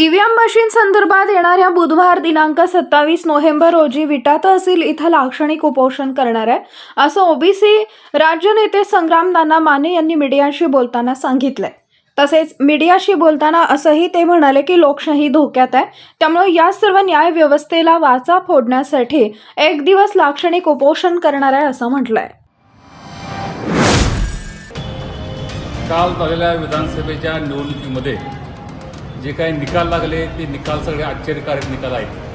EVM machine संदर्भात येणाऱ्या बुधवार दिनांक सत्तावीस नोव्हेंबर रोजी विटा तहसील इथं लाक्षणिक उपोषण करणार आहे. असं ओबीसी राज्य नेते संग्राम नाना माने यांनी मीडियाशी बोलताना सांगितलंय. तसेच मीडियाशी बोलताना असंही ते म्हणाले की लोकशाही धोक्यात आहे. त्यामुळे या सर्व न्याय व्यवस्थेला वाचा फोडण्यासाठी एक दिवस लाक्षणिक उपोषण करणार आहे असं म्हटलंय. काल झालेल्या विधानसभेच्या निवडणुकीमध्ये जे काही निकाल लागले ते निकाल सगळे आश्चर्यकारक निकाल आहेत.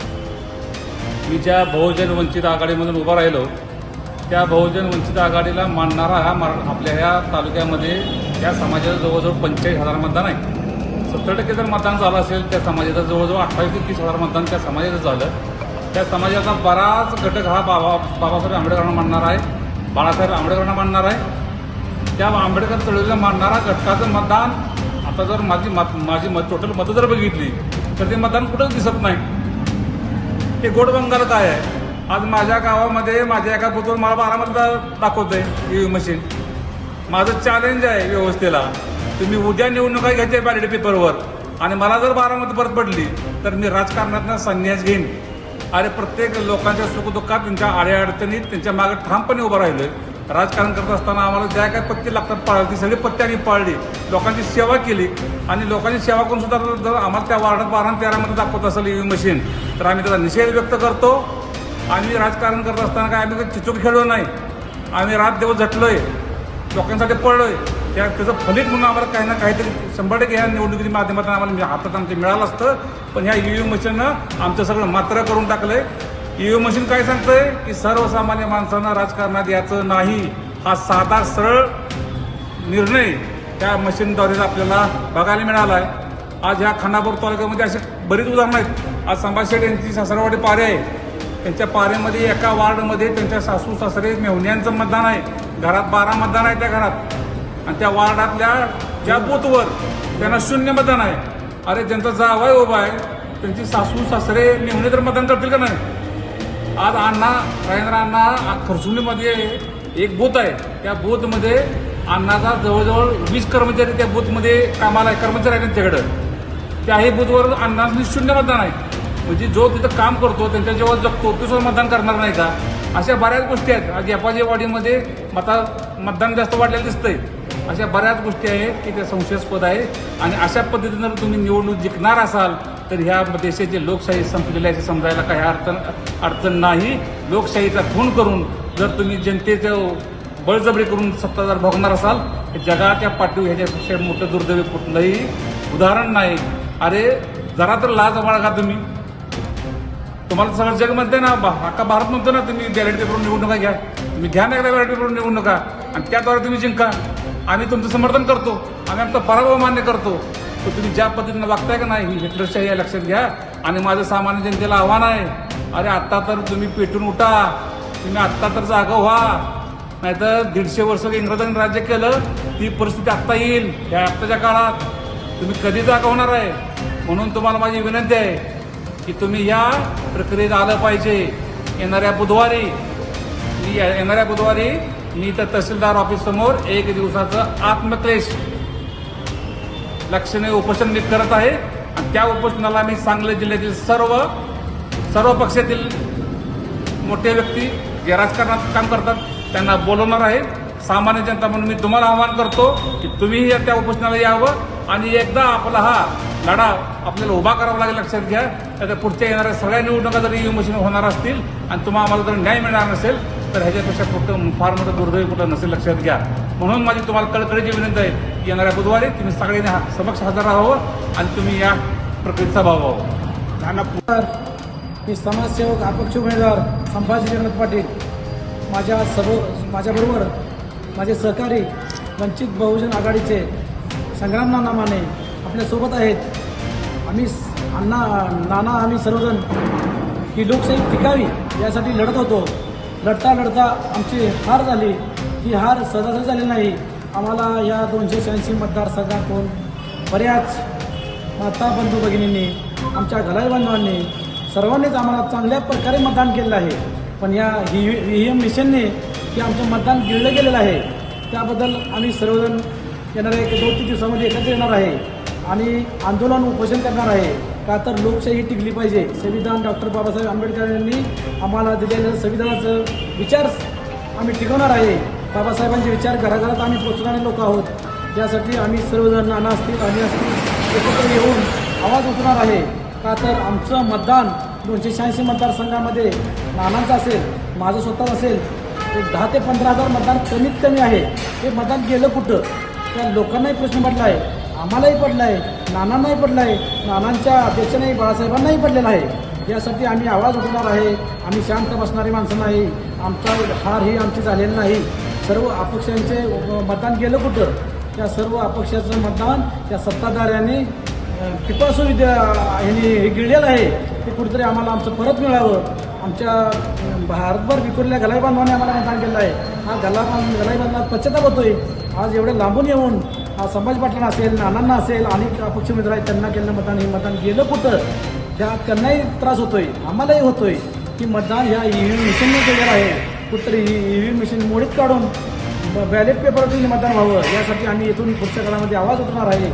मी ज्या बहुजन वंचित आघाडीमधून उभा राहिलो त्या बहुजन वंचित आघाडीला मानणारा हा मरा आपल्या ह्या तालुक्यामध्ये त्या समाजाचं जवळजवळ पंचेचाळीस हजार मतदान आहे. सत्तर टक्के जर मतदान झालं असेल त्या समाजाचं जवळजवळ अठ्ठावीस ते तीस हजार मतदान त्या समाजाचं झालं. त्या समाजाचा बराच घटक हा बाबा बाबासाहेब आंबेडकरांना मानणार आहे बाळासाहेब आंबेडकरांना मानणार आहे. त्या आंबेडकर चळवळीला मानणारा घटकाचं मतदान आता जर माझी मत माझी मत टोटल मतं जर बघितली तर ते मतदान कुठंच दिसत नाही. हे गोडबंगाल काय आहे? आज माझ्या गावामध्ये माझ्या एका बुथवर मला बारा मतदार दाखवतंय ई मशीन माझं चॅलेंज आहे व्यवस्थेला. तुम्ही उद्या निवडणुका घ्यायच्या बॅलेट पेपरवर आणि मला जर बारा मतं परत पडली तर मी राजकारणातनं संन्यास घेईन. अरे प्रत्येक लोकांच्या सुखदुःखात त्यांच्या अडीअडचणीत त्यांच्या मागे ठामपणे उभं राहिलं राजकारण करत असताना आम्हाला ज्या काय पत्ते लागतात पाळली ती सगळी पत्ते आम्ही पाळली. लोकांची सेवा केली आणि लोकांची सेवा करून सुद्धा जर आम्हाला त्या वार्डात बारा तेरामध्ये दाखवत असेल ई मशीन तर आम्ही त्याचा निषेध व्यक्त करतो. आम्ही राजकारण करत असताना काय आम्ही चिचूक खेळलो नाही. आम्ही रात दिवस झटलोय लोकांसाठी पडलोय. त्या त्याचं फलित म्हणून आम्हाला काही ना काहीतरी शंभर टक्के ह्या निवडणुकीच्या माध्यमातून आम्हाला हातात आमचं मिळालं असतं. पण ह्या ईव्हीएम मशीननं आमचं सगळं मात्र करून टाकलंय. व्ही मशीन काय सांगतंय? की सर्वसामान्य माणसांना राजकारणात यायचं नाही. हा साधा सरळ निर्णय त्या मशीनद्वारे आपल्याला बघायला मिळाला आहे आज ह्या खानापूर तालुक्यामध्ये अशी बरीच उदाहरणं आहेत. आज संभाजी यांची सासरवाडी पारे आहे. त्यांच्या पारेमध्ये एका वार्डमध्ये त्यांच्या सासू सासरे मेहुण्यांचं मतदान आहे. घरात बारा मतदान आहे त्या घरात. आणि त्या वार्डातल्या ज्या बूथवर त्यांना शून्य मतदान आहे. अरे ज्यांचा जावाय उभा आहे त्यांची सासू सासरे मेहुणे तर मतदान करतील का नाही? आज अण्णा राजेंद्र अण्णा खरसुंडीमध्ये एक बूथ आहे. त्या बूथमध्ये अण्णाचा जवळजवळ वीस कर्मचारी त्या बूथमध्ये कामाला आहे कर्मचारी आहेत त्यांच्याकडं. त्याही बूथवर अण्णांनी शून्य मतदान आहे. म्हणजे जो तिथं काम करतो त्यांच्या जेव्हा जगतो तो सुद्धा मतदान करणार नाही का? अशा बऱ्याच गोष्टी आहेत. आज यपाजेवाडीमध्ये मता मतदान जास्त वाढलेलं दिसतंय. अशा बऱ्याच गोष्टी आहेत की त्या संशयास्पद आहे. आणि अशा पद्धतीनं जर तुम्ही निवडणूक जिंकणार असाल तर ह्या देशाची लोकशाही संपलेली आहे असे समजायला काही अडचण अडचण नाही. लोकशाहीचा खून करून जर तुम्ही जनतेचं बळजबरी करून सत्ताधार भोगणार असाल तर जगाच्या पाठीवर ह्याच्यापेक्षा मोठं दुर्दैवी कुठलंही उदाहरण नाही. अरे जरा तर लाज बाळगा तुम्ही. तुम्हाला सगळं जग म्हणते ना बा- अख्खा भारत म्हणतो ना तुम्ही बॅलेट करून निवडणुका घ्या. तुम्ही घ्या ना एकदा बॅलेट पेपरून निवडणुका आणि त्याद्वारे तुम्ही जिंका. आम्ही तुमचं समर्थन करतो. आम्ही आमचा पराभव मान्य करतो. तर तुम्ही ज्या पद्धतीनं वागताय का नाही ही हिटलरशाही या लक्षात घ्या. आणि माझं सामान्य जनतेला आव्हान आहे. अरे आत्ता तर तुम्ही पेटून उठा. तुम्ही आत्ता तर जागा व्हा. नाहीतर दीडशे वर्ष इंग्रजांनी राज्य केलं ती परिस्थिती आत्ता येईल ह्या आत्ताच्या काळात. तुम्ही कधी जागा होणार आहे. म्हणून तुम्हाला माझी विनंती आहे की तुम्ही या प्रक्रियेत आलं पाहिजे. येणाऱ्या बुधवारी मी येणाऱ्या बुधवारी मी तर तहसीलदार ऑफिस समोर एक दिवसाचं आत्मक्लेश लक्षणे उपोषण मी करत आहे. आणि त्या उपोषणाला मी सांगली जिल्ह्यातील सर्व सर्व पक्षातील मोठे व्यक्ती जे राजकारणात काम करतात त्यांना बोलवणार आहे. सामान्य जनता म्हणून मी तुम्हाला आवाहन करतो की तुम्हीही त्या उपोषणाला यावं आणि एकदा आपला हा लढा आपल्याला उभा करावा लागेल लक्षात घ्या. त्याच्या पुढच्या येणाऱ्या सगळ्या निवडणुका जर ई मशीन होणार असतील आणि तुम्हाला आम्हाला जर न्याय मिळणार नसेल तर ह्याच्यापेक्षा कुठं फार मोठं दुर्दैव कुठं नसेल लक्षात घ्या. म्हणून माझी तुम्हाला कळकळीची विनंती आहे की येणाऱ्या बुधवारी तुम्ही सगळ्यांनी हा- समक्ष हजर राहावं आणि तुम्ही या प्रक्रियेत सहभाग व्हावं. मी समाजसेवक अपक्ष उमेदवार संभाजी जगन्नाथ पाटील. माझ्या सर्व माझ्याबरोबर माझे सहकारी वंचित बहुजन आघाडीचे संग्राम नाना माने आपल्यासोबत आहेत. आम्ही अण्णा नाना आम्ही सर्वजण ही लोकशाही टिकावी यासाठी लढत होतो. लढता लढता आमची हार झाली. ही हार सहजासहजी झाली नाही. आम्हाला या दोनशे शहाऐंशी मतदारसंघातून बऱ्याच माता बंधू भगिनींनी आमच्या घलाई बांधवांनी सर्वांनीच आम्हाला चांगल्या प्रकारे मतदान केलेलं आहे. पण या ही व्ही एम मिशनने की आमचं मतदान गिळलं गेलेलं आहे. त्याबद्दल आम्ही सर्वजण येणाऱ्या एक दोन तीन दिवसामध्ये एकत्र येणार आहे आणि आंदोलन उपोषण करणार आहे. का तर लोकशाही टिकली पाहिजे. संविधान डॉक्टर बाबासाहेब आंबेडकर यांनी आम्हाला दिलेलं संविधानाचं विचार आम्ही टिकवणार आहे. बाबासाहेबांचे विचार घराघरात आम्ही पोचणारे लोक आहोत. त्यासाठी आम्ही सर्वजण नाना असतील आम्ही असतील एकत्र येऊन आवाज उठणार आहे. का तर आमचं मतदान दोनशे शहाऐंशी मतदारसंघामध्ये नानांचा असेल माझं स्वतः असेल एक दहा ते पंधरा हजार मतदान कमीत कमी आहे. हे मतदान गेलं कुठं? त्या लोकांनाही प्रश्न पडला आहे आम्हालाही पडला आहे नानांनाही पडला आहे नानांच्या अध्यक्षांनाही बाळासाहेबांनाही पडलेला आहे. यासाठी आम्ही आवाज उठवणार आहे आम्ही शांत बसणारी माणसं नाही आमचा हार ही आमची झालेली नाही. सर्व अपक्षांचे मतदान गेलं कुठं? त्या सर्व अपक्षाचं मतदान त्या सत्ताधाऱ्यांनी पिपासू विद्या ह्यांनी हे गिळलेलं आहे. ते कुठेतरी आम्हाला आमचं परत मिळावं. आमच्या भारतभर विखुरलेल्या गलाई बांधवाने आम्हाला मतदान केलं आहे. हा गला बांध गलाई बांधवात पश्चाताप होतोय. आज एवढे लांबून येऊन हा संभाजी पाटलांना असेल नानांना असेल अनेक अपक्ष उमेदवार आहेत त्यांना केलेलं मतदान हे मतदान गेलं कुठं? त्या त्यांनाही त्रास होतोय. आम्हालाही होतोय की मतदान ह्या ई व्ही मिशनने केलेलं आहे. कुठतरी ई व्ही मिशन मोडीत काढून बॅलेट पेपरतून मतदान व्हावं. यासाठी आम्ही इथून पुढच्या काळामध्ये आवाज उठणार आहे.